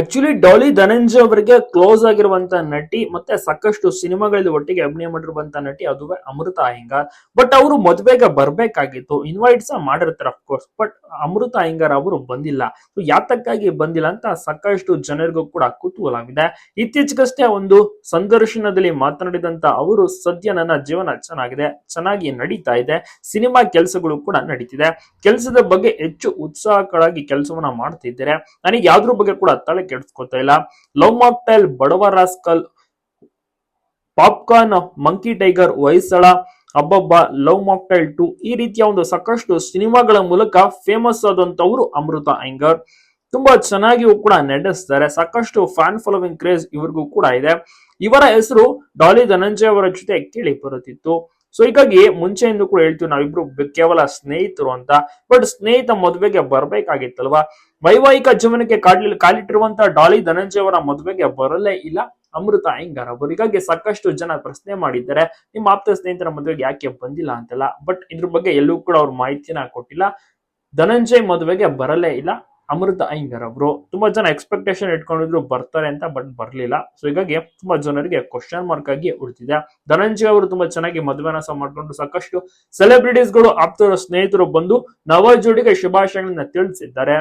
Actually Daali Dhananjay ಅವರಿಗೆ close ಆಗಿರುವಂತ ನಟಿ ಮತ್ತೆ ಸಾಕಷ್ಟು ಸಿನಿಮಾಗಳಲ್ಲಿ ಒಟ್ಟಿಗೆ ಅಭಿನಯ ಮಾಡಿರುವಂತ ನಟಿ ಅದುವೇ ಅಮೃತ ಅಯ್ಯಂಗಾರ್ ಬಟ್ ಅವರು ಮದುವೆಗೆ ಬರ್ಬೇಕಾಗಿತ್ತು. ಇನ್ವೈಟ್ ಸಹ ಮಾಡಿರ್ತಾರೆ ಅಫ್ಕೋರ್ಸ್ ಬಟ್ ಅಮೃತ ಅಯ್ಯಂಗಾರ್ ಅವರು ಬಂದಿಲ್ಲ. ಯಾತಕ್ಕಾಗಿ ಬಂದಿಲ್ಲ ಅಂತ ಸಾಕಷ್ಟು ಜನರಿಗೂ ಕೂಡ ಕುತೂಹಲವಿದೆ. ಇತ್ತೀಚೆಗಷ್ಟೇ ಒಂದು ಸಂದರ್ಶನದಲ್ಲಿ ಮಾತನಾಡಿದಂತ ಅವರು ಸದ್ಯ ನನ್ನ ಜೀವನ ಚೆನ್ನಾಗಿದೆ, ಚೆನ್ನಾಗಿ ನಡೀತಾ ಇದೆ. ಸಿನಿಮಾ ಕೆಲಸಗಳು ಕೂಡ ನಡೀತಿದೆ. ಕೆಲಸದ ಬಗ್ಗೆ ಹೆಚ್ಚು ಉತ್ಸಾಹಕರಾಗಿ ಕೆಲಸವನ್ನ ಮಾಡ್ತಿದ್ದಾರೆ. ನನಗೆ ಯಾವ್ದ್ರ ಬಗ್ಗೆ ಕೂಡ ತಲೆ ಕೆಡಿಸ್ಕೊತಾ ಇಲ್ಲ. Love mocktail Badava rascal, popcorn monkey tiger Hoysala Abbabba love mocktail to ಈ ರೀತಿಯ ಒಂದು ಸಾಕಷ್ಟು ಸಿನಿಮಾಗಳ ಮೂಲಕ ಫೇಮಸ್ ಆದಂತವರು ಅಮೃತ ಆಯಂಗರ್ ತುಂಬಾ ಚೆನ್ನಾಗಿಯೂ ಕೂಡ ನಡೆಸ್ತಾರೆ ಸಾಕಷ್ಟು ಫ್ಯಾನ್ ಫಾಲೋವಿಂಗ್ ಕ್ರೇಜ್ ಇವ್ರಿಗೂ ಕೂಡ ಇದೆ. ಇವರ ಹೆಸರು ಡಾಲಿ ಧನಂಜಯ ಅವರ ಜೊತೆ ಕೇಳಿ ಬರುತ್ತಿತ್ತು. ಸೊ ಹೀಗಾಗಿ ಮುಂಚೆಯಿಂದ ಕೂಡ ಹೇಳ್ತೀವಿ ನಾವಿಬ್ರು ಕೇವಲ ಸ್ನೇಹಿತರು ಅಂತ. ಬಟ್ ಸ್ನೇಹಿತ ಮದುವೆಗೆ ಬರ್ಬೇಕಾಗಿತ್ತಲ್ವಾ? ವೈವಾಹಿಕ ಜೀವನಕ್ಕೆ ಕಾಡ್ಲಿ ಕಾಲಿಟ್ಟಿರುವಂತ ಡಾಲಿ ಧನಂಜಯ ಅವರ ಮದುವೆಗೆ ಬರಲೇ ಇಲ್ಲ. ಅಮೃತ ಅಯ್ಯಂಗಾರ್ ಅವರು. ಹೀಗಾಗಿ ಸಾಕಷ್ಟು ಜನ ಪ್ರಶ್ನೆ ಮಾಡಿದ್ದಾರೆ. ನಿಮ್ಮ ಆಪ್ತ ಸ್ನೇಹಿತರ ಮದುವೆಗೆ ಯಾಕೆ ಬಂದಿಲ್ಲ ಅಂತೆಲ್ಲ. ಬಟ್ ಇದ್ರ ಬಗ್ಗೆ ಎಲ್ಲೂ ಕೂಡ ಅವ್ರು ಮಾಹಿತಿನ ಕೊಟ್ಟಿಲ್ಲ. ಧನಂಜಯ್ ಮದುವೆಗೆ ಬರಲೇ ಇಲ್ಲ. ಅಮೃತ ಅಯ್ಯಂಗಾರ್ ಅವರು ತುಂಬಾ ಜನ ಎಕ್ಸ್ಪೆಕ್ಟೇಷನ್ ಇಟ್ಕೊಂಡಿದ್ರು ಬರ್ತಾರೆ ಅಂತ ಬಟ್ ಬರ್ಲಿಲ್ಲ. ಸೊ ಹೀಗಾಗಿ ತುಂಬಾ ಜನರಿಗೆ ಕ್ವಶನ್ ಮಾರ್ಕ್ ಆಗಿ ಉಳಿತಿದೆ ಧನಂಜಯ ಅವರು ತುಂಬಾ ಚೆನ್ನಾಗಿ ಮದುವೆನ ಸಹ ಮಾಡ್ಕೊಂಡು ಸಾಕಷ್ಟು ಸೆಲೆಬ್ರಿಟೀಸ್ಗಳು ಆಪ್ತರ ಸ್ನೇಹಿತರು ಬಂದು ನವ ಜೋಡಿಗೆ ಶುಭಾಶಯಗಳನ್ನ ತಿಳಿಸಿದ್ದಾರೆ.